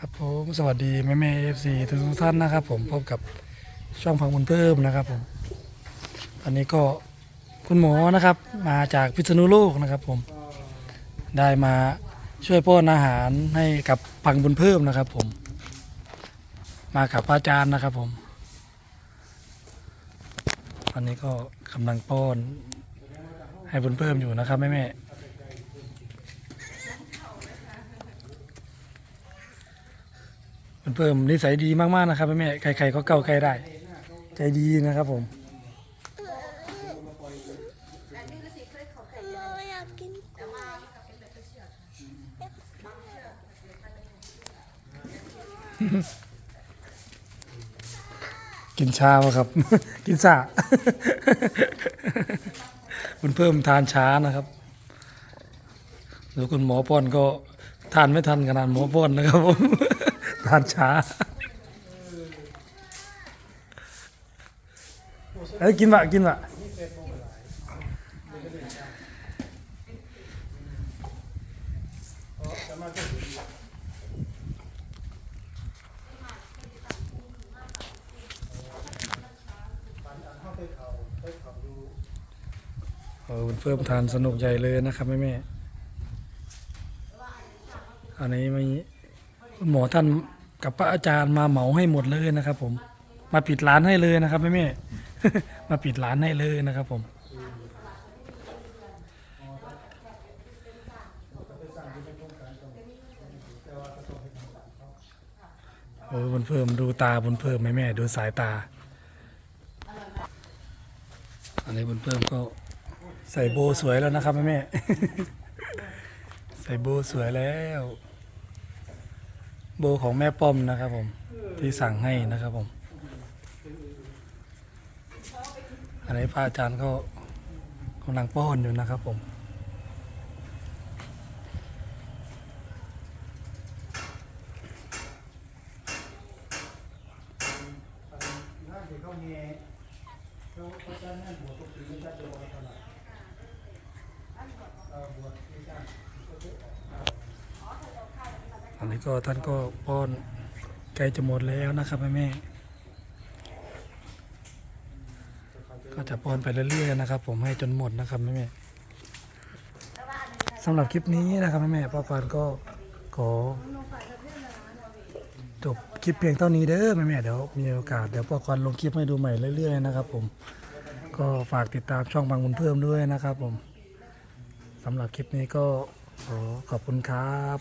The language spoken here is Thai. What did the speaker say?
ครับผมสวัสดีแม่แม่เอฟซีทุกท่านนะครับ ผมพบกับช่องพังบุญเพิ่มนะครับผมอันนี้ก็คุณหมอนะครับ มาจากพิษณุโลกนะครับ ผมได้มาช่วยป้อนอาหารให้กับพังบุญเพิ่มนะครับ ผม มากับพระอาจารย์นะครับ ผมอันนี้ก็กำลังป้อนให้บุญเพิ่มอยู่นะครับแม่แม่ เพิ่มนิสัยดีมากๆนะครับแม่ใครๆก็เก้าใกล้ได้ ใจดีนะครับผมกินชาบ่ครับ กินสะคุณเพิ่มทานช้านะครับแล้วคุณหมอป้อนก็ทานไม่ทันขนาดหมอป้อนนะครับผม ทานช้าเอ้ยกินบะกินบะเออเพิ่มทานสนุกใหญ่เลยนะครับแม่แม่อันนี้มีหมอท่าน กับพระอาจารย์มาเหมาให้หมดเลยนะครับ ผม มาปิดร้านให้เลยนะครับแม่แม่ มาปิดร้านให้เลยนะครับผมโอ้บุญเพิ่มดูตาบุญเพิ่มแม่แม่ดูสายตา อันนี้บุญเพิ่มก็ใส่โบสวยแล้วนะครับแม่แม่ ใส่โบสวยแล้ว โบของแม่ป้อมนะครับผมที่สั่งให้นะครับผม อันนี้พระอาจารย์ก็กำลังป้อนอยู่นะครับผมอั นนี้ก็ท่านก็ป้อนใกล้จะหมดแล้วนะครับแม่แม่ก็จะป้อนไปเรื่อยๆนะครับ ผมให้จนหมดนะครับแม่แม่สำหรับคลิปนี้นะครับแม่แม่ๆป้าปานก็ขอจบคลิปเพียงเท่านี้เด้อแม่แม่เดี๋ยวมีโอกาสเดี๋ยวป้าควันลงคลิปให้ดูใหม่เรื่อยๆนะครับผมก็ฝากติดตามช่องบางบุญเพิ่มด้วยนะครับผมสำหรับคลิปนี้ก็ขอขอบคุณครับ